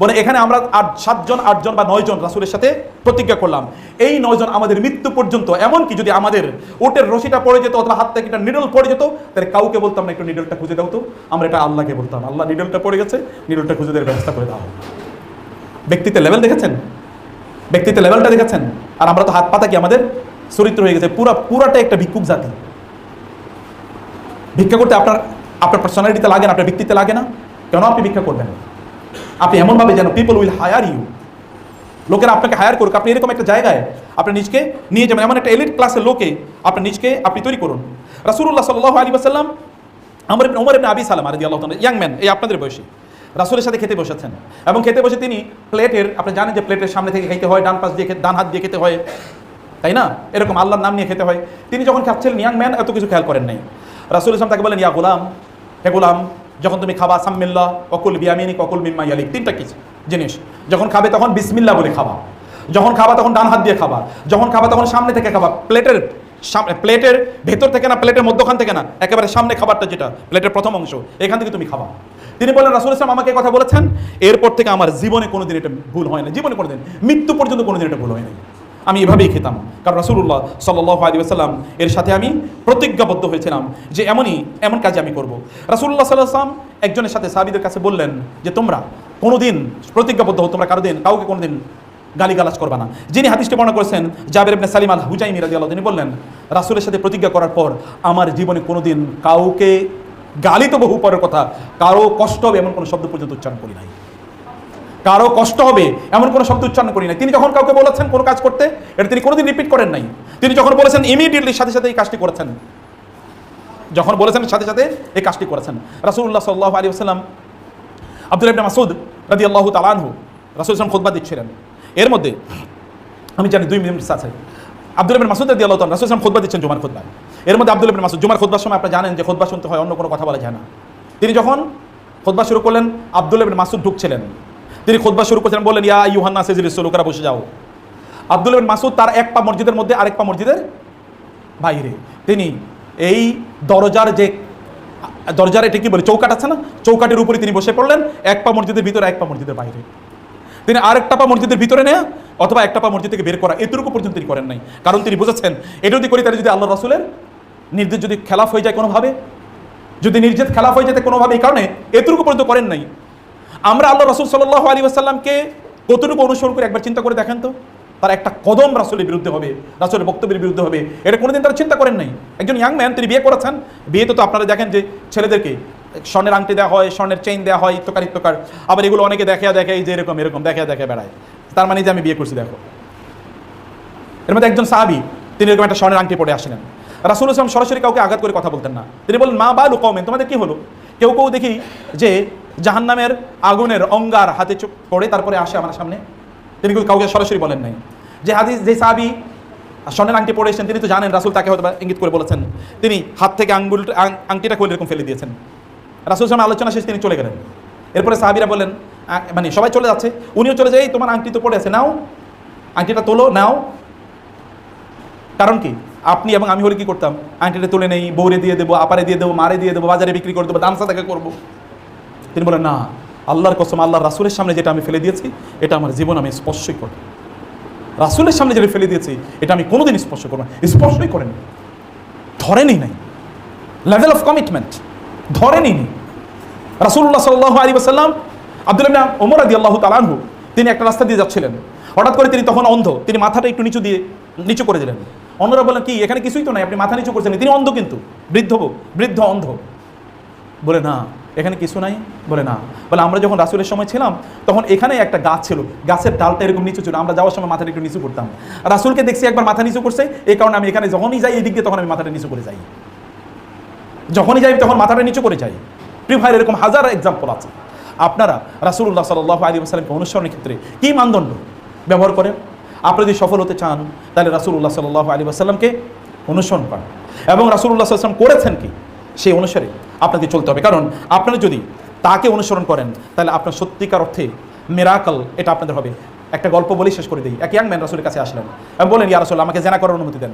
বলে এখানে আমরা আট, সাতজন, আটজন বা নয়জন রাসুলের সাথে প্রতিজ্ঞা করলাম। এই নয়জন আমাদের মৃত্যু পর্যন্ত, এমনকি যদি আমাদের ওটের রশিটা পড়ে যেত অথবা হাত থেকে একটা নিডল পড়ে যেত, তাহলে কাউকে বলতাম না, একটু নিডলটা খুঁজে দাও তো। আমরা এটা আল্লাহকে বলতাম। আল্লাহ নিডলটা পড়ে গেছে নিডলটা খুঁজে দেওয়ার ব্যবস্থা করে দাও। ব্যক্তিত্বের লেভেল দেখেছেন? ব্যক্তিত্বের লেভেলটা দেখেছেন? আর আমরা তো হাত পাতা কি আমাদের চরিত্র হয়ে গেছে, পুরা, পুরাটা একটা ভিক্ষুক জাতি। ভিক্ষা করতে আপনার আপনার পার্সোনালিটিতে লাগে না, আপনার ব্যক্তিতে লাগে না। কেন আপনি ভিক্ষা করবেন? আপনি এমনভাবে যেন পিপল উইল হায়ার ইউ লোকেরা আপনাকে হায়ার করুক। আপনি এরকম একটা জায়গায় আপনি নিজকে নিয়ে যাবেন। এমন একটা এলিট ক্লাসের লোকে আপনি নিজকে আপনি তৈরি করুন। রাসুল্লাহ সাল্লাহ আলী আসাল্লাম আমার ওমর ইবনে আবি সালাম আরদি আল্লাহ ইয়াং ম্যান, এই আপনাদের বয়সী। রাসুলের সাথে খেতে বসেছেন। এবং খেতে বসে তিনি প্লেটের, আপনি জানেন যে প্লেটের সামনে থেকে খেতে হয়, ডান পাশ দিয়ে ডান হাত দিয়ে খেতে হয়। তাই না? এরকম আল্লাহর নাম নিয়ে খেতে হয়। তিনি যখন খাচ্ছিলেন, ইয়াং ম্যান এত কিছু খেয়াল করেন নাই। রাসুল ইসলাম তাকে বলেন ইয়া গোলাম, হে গোলাম যখন তুমি খাবা, সাম্মিল্লা, অকুল বিয়ামিনী অকুল মিম্মা ইয়ালিক, তিনটা কিছু জিনিস? যখন খাবে তখন বিসমিল্লা বলে খাবা। যখন খাবা তখন ডান হাত দিয়ে খাবা। যখন খাবা তখন সামনে থেকে খাবা। প্লেটের সামনে প্লেটের ভেতর থেকে না, প্লেটের মধ্যখান থেকে না, একেবারে সামনে খাবারটা যেটা, প্লেটের প্রথম অংশ, এখান থেকে তুমি খাবা। তিনি বললেন, রাসুল ইসলাম আমাকে কথা বলেছেন, এরপর থেকে আমার জীবনে কোনোদিন এটা ভুল হয় না জীবনে কোনোদিন, মৃত্যু পর্যন্ত কোনোদিন এটা ভুল হয় না আমি এভাবেই খেতাম। কারণ রাসুল্লাহ সাল্লাহ আলী সাল্লাম এর সাথে আমি প্রতিজ্ঞাবদ্ধ হয়েছিলাম যে এমনই, এমন কাজে আমি করব। রাসুল্লাহ সাল্লাহ একজনের সাথে সাহাবিদের কাছে বললেন যে, তোমরা কোনোদিন প্রতিজ্ঞাবদ্ধ হো তোমরা কারও দিন কাউকে কোনোদিন গালিগালাজ করবা না। যিনি হাদিসটি বর্ণনা করেছেন, জাবের ইবনে সালিম আল হুজাইমি রাদিয়াল্লাহু তিনি বললেন, রাসূলের সাথে প্রতিজ্ঞা করার পর আমার জীবনে কোনোদিন কাউকে গালি তো বহু পরের কথা, কারও কষ্ট এমন কোনো শব্দ পর্যন্ত উচ্চারণ করি নাই। কারও কষ্ট হবে এমন কোনো শব্দ উচ্চারণ করি নাই। তিনি যখন কাউকে বলেছেন কোনো কাজ করতে, এটা তিনি কোনোদিন রিপিট করেন নাই। তিনি যখন বলেছেন ইমিডিয়েটলি সাথে সাথে এই কাজটি করেছেন, যখন বলেছেন সাথে সাথে এই কাজটি করেছেন। রাসুল্লাহ সাল্লাহ আলী আসাল্লাম আব্দুল ইবনে মাসুদ রাদি আল্লাহ তালানহু রাসুল ইসলাম খোদবা দিচ্ছিলেন। এর মধ্যে, আমি জানি দুই মিনিট আছে। আব্দুল ইবনে মাসুদ রাদি আল্লাহ রাসুল ইসলাম খোদবা দিচ্ছেন জুমার খোদবায় এর মধ্যে আব্দুল ইবনে মাসুদ জুমার খোদবার সময় আপনারা জানেন যে খোদবা শুনতে হয়, অন্য কোনো কথা বলা যায় না। তিনি যখন খোদবা শুরু করলেন, আব্দুল ইবনে মাসুদ ঢুকছিলেন। তিনি খোদবা শুরু করছিলেন, বললেন, ইয়া ইউহান্না সেজিল লোকেরা বসে যাও। আব্দুল মাসুদ তার এক পা মসজিদের মধ্যে, আরেক পা মসজিদের বাইরে। তিনি এই দরজার যে, দরজার এটা কি বলে চৌকাট আছে না? চৌকাটের উপরে তিনি বসে পড়লেন, এক পা মসজিদের ভিতরে, এক পা মসজিদের বাইরে। তিনি আরেকটা পা মসজিদের ভিতরে নেয়া, অথবা একটা পা মসজিদ থেকে বের করা, এতটুকু পর্যন্ত তিনি করেন নাই। কারণ তিনি বুঝেছেন, এটা যদি করি, তাহলে যদি আল্লাহ রাসুলের নির্দেশ যদি খেলাফ হয়ে যায় কোনোভাবে, যদি নির্দেশ খেলাফ হয়ে যেতে কোনোভাবে, এই কারণে এতটুকু পর্যন্ত করেন নাই। আমরা আল্লাহ রসুল সাল্লাহ আলী আসাল্লামকে কতটুকু অনুসরণ করে একবার চিন্তা করে দেখেন তো? তার একটা কদম রাসুলের বিরুদ্ধে হবে, রাসুলের বক্তব্যের বিরুদ্ধে হবে। এটা কোনোদিন তারা চিন্তা করেন নাই। একজন ইয়াং ম্যান তিনি বিয়ে করেছেন। বিয়েতে তো আপনারা দেখেন যে ছেলেদেরকে স্বর্ণের আংটি দেওয়া হয়, স্বর্ণের চেইন দেওয়া হয় ইত্যকার ইত্যকার আবার এগুলো অনেকে দেখে দেখে যে এরকম এরকম দেখা দেখে বেড়ায়। তার মানে যে আমি বিয়ে করছি, দেখো। এর মধ্যে একজন সাহাবি, তিনি এরকম একটা স্বর্ণের আংটি পড়ে আসলেন। রাসুল ইসলাম সরাসরি কাউকে আঘাত করে কথা বলতেন না। তিনি বলেন মা বা লুকমেন তোমাদের কি হলো? কেউ কেউ দেখি যে জাহান্নামের আগুনের অঙ্গার হাতে পড়ে তারপরে আসে আমার সামনে। তিনি কিন্তু কাউকে সরাসরি বলেন নাই। যে হাদিস যে সাবি স্বর্ণের আংটি পড়ে এসেছেন তিনি তো জানেন রাসুল তাকে হয়তো ইঙ্গিত করে বলেছেন। তিনি হাত থেকে আঙ্গুল আংটিটা খুলে এরকম ফেলে দিয়েছেন। রাসুল ইসলাম আলোচনা শেষ তিনি চলে গেলেন। এরপরে সাহাবিরা বললেন আ- মানে সবাই চলে যাচ্ছে। উনিও চলে যায় "এই, তোমার আংটি তো পড়ে আছে নাও। আংটিটা তোলো নাও। কারণ কি? আপনি এবং আমি হলে কি করতাম? আংটিটা তুলে নেই বৌরে দিয়ে দেবো, আপারে দিয়ে দেবো, মারে দিয়ে দেবো, বাজারে বিক্রি করে দেবো দামসা থেকে করব। তিনি বলেন, না, আল্লাহর কসম, আল্লাহর রাসুলের সামনে যেটা আমি ফেলে দিয়েছি, এটা আমার জীবন আমি স্পর্শই করি রাসুলের সামনে যেটা ফেলে দিয়েছি, এটা আমি কোনোদিন স্পর্শ করব স্পর্শই করেন। ধরেনই নাই। লেভেল অফ কমিটমেন্ট ধরেনই নি রাসুল্লাহ সাল্লাহ আলী আসাল্লাম আব্দুল্লাহ ওমর আদি আল্লাহ তালানহু তিনি একটা রাস্তা দিয়ে যাচ্ছিলেন। হঠাৎ করে তিনি তখন অন্ধ, তিনি মাথাটা একটু নিচু দিয়ে, নিচু করে দিলেন। অন্যরা বলেন কি, এখানে কিছুই তো নাই, আপনি মাথা নিচু করছেন তিনি অন্ধ কিন্তু, বৃদ্ধ বৃদ্ধ অন্ধ। বলে, না, এখানে কিছু নাই। বলে, না। বলে, আমরা যখন রাসুলের সময় ছিলাম, তখন এখানে একটা গাছ ছিল। গাছের ডালটা এরকম নিচু ছিল। আমরা যাওয়ার সময় মাথাটা একটু নিচু করতাম। রাসুলকে দেখছি একবার মাথা নিচু করছে, এই কারণে আমি এখানে যখনই যাই, এই দিক দিয়ে তখন আমি মাথাটা নিচু করে যাই। যখনই যাই তখন মাথাটা নিচু করে যাই। প্রিয় ভাইয়ের এরকম হাজার এক্সাম্পল আছে। আপনারা রাসুল্লাহ সাল্লাহ আলী আসসালামকে অনুসরণের ক্ষেত্রে কী মানদণ্ড ব্যবহার করেন? আপনি যদি সফল হতে চান, তাহলে রাসুল্লাহ সাল্লাহ আলী আসসালামকে অনুসরণ করেন। এবং রাসুল্লাহ সাল্লাম করেছেন কি? সেই অনুসারে আপনাকে চলতে হবে। কারণ আপনারা যদি তাকে অনুসরণ করেন, তাহলে আপনার সত্যিকার অর্থে মেরাকল এটা আপনাদের হবে। একটা গল্প বলে, শেষ করে দিই। এক ইয়াং ম্যান রাসুলের কাছে আসলেন এবং বলেন ইয়া রাসুল, আমাকে জেনা করার অনুমতি দেন।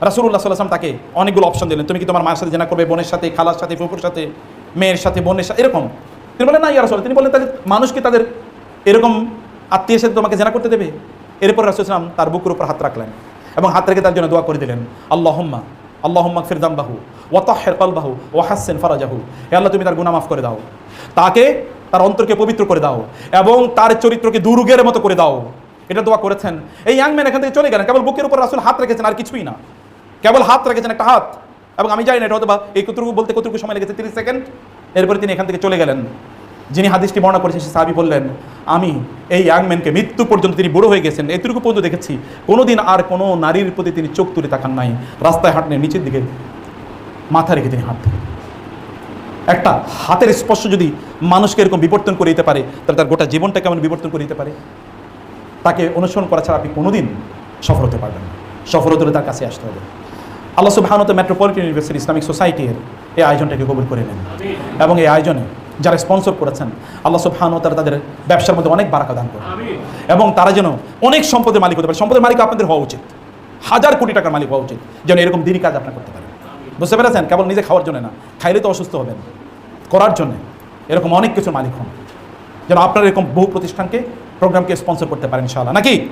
রাসুল্লাহ সাল্লাম তাকে অনেকগুলো অপশন দিলেন। তুমি কি তোমার মায়ের সাথে জেনা করবে? বোনের সাথে, খালার সাথে ফুপুর সাথে, মেয়ের সাথে, বোনের সাথে? এরকম। তিনি বলেন না, ইয়া রাসুল। তিনি বলেন তাহলে মানুষকে তাদের এরকম আত্মীয় সাথে তোমাকে জেনা করতে দেবে? এরপর রাসুল ইসলাম তার বুকের উপর হাত রাখলেন এবং হাত রেখে তার জন্য দোয়া করে দিলেন, আল্লাহম্মা আল্লাহম্মা ফিরদাম বাহু ওয়াতাহের কল বাহু ওয়াহাসেন ফারাজাহু। হে আল্লাহ, তুমি তার গুনাহ মাফ করে দাও। তাকে তার অন্তরকে পবিত্র করে দাও এবং তার চরিত্রকে দুর্গের মতো করে দাও। এটা দোয়া করেছেন। এই ইয়াং ম্যান এখান থেকে চলে গেলেন। কেবল বুকের উপর রাসুল হাত রেখেছেন, আর কিছুই না। কেবল হাত রেখেছেন একটা হাত। এবং আমি জানি না এটা হয়তো বা এই কতটুকু বলতে কতটুকু সময় লেগেছে, তিরিশ সেকেন্ড। এরপরে তিনি এখান থেকে চলে গেলেন। যিনি হাদিসটি বর্ণনা করেছেন, সে সাহাবি বললেন, আমি এই ইয়াং ম্যানকে মৃত্যু পর্যন্ত তিনি বুড়ো হয়ে গেছেন। এতটুকু পর্যন্ত দেখেছি, কোনোদিন আর কোনো নারীর প্রতি তিনি চোখ তুলে তাকান নাই। রাস্তায় হাঁটলেন নিচের দিকে মাথা রেখে তিনি হাঁটতেন। একটা হাতের স্পর্শ যদি মানুষকে এরকম বিবর্তন করে দিতে পারে, তাহলে তার গোটা জীবনটা কেমন বিবর্তন করে দিতে পারে? তাকে অনুসরণ করা ছাড়া আপনি কোনোদিন সফল হতে পারবেন সফল হতে তার কাছে আসতে হবে। আল্লাহ সুবাহানত মেট্রোপলিটন ইউনিভার্সিটি ইসলামিক সোসাইটির এই আয়োজনটাকে কবুল করে নেন। এবং এই আয়োজনে যারা স্পন্সর করেছেন আল্লাহ সুবহানাহু ওয়া তাআলা তাদের ব্যবসার মধ্যে অনেক বারাকা দান করে এবং তারা যেন অনেক সম্পদের মালিক হতে পারে। সম্পদের মালিক আপনাদের হওয়া উচিত। হাজার কোটি টাকার মালিক হওয়া উচিত যেন এরকম দিনই কাজ আপনার করতে পারেন। বুঝতে পেরেছেন? কেবল নিজে খাওয়ার জন্য না খাইলে তো অসুস্থ হবেন। করার জন্য এরকম অনেক কিছুর মালিক হন। যেন আপনার এরকম বহু প্রতিষ্ঠানকে প্রোগ্রামকে স্পন্সর করতে পারেন ইনশাআল্লাহ। নাকি?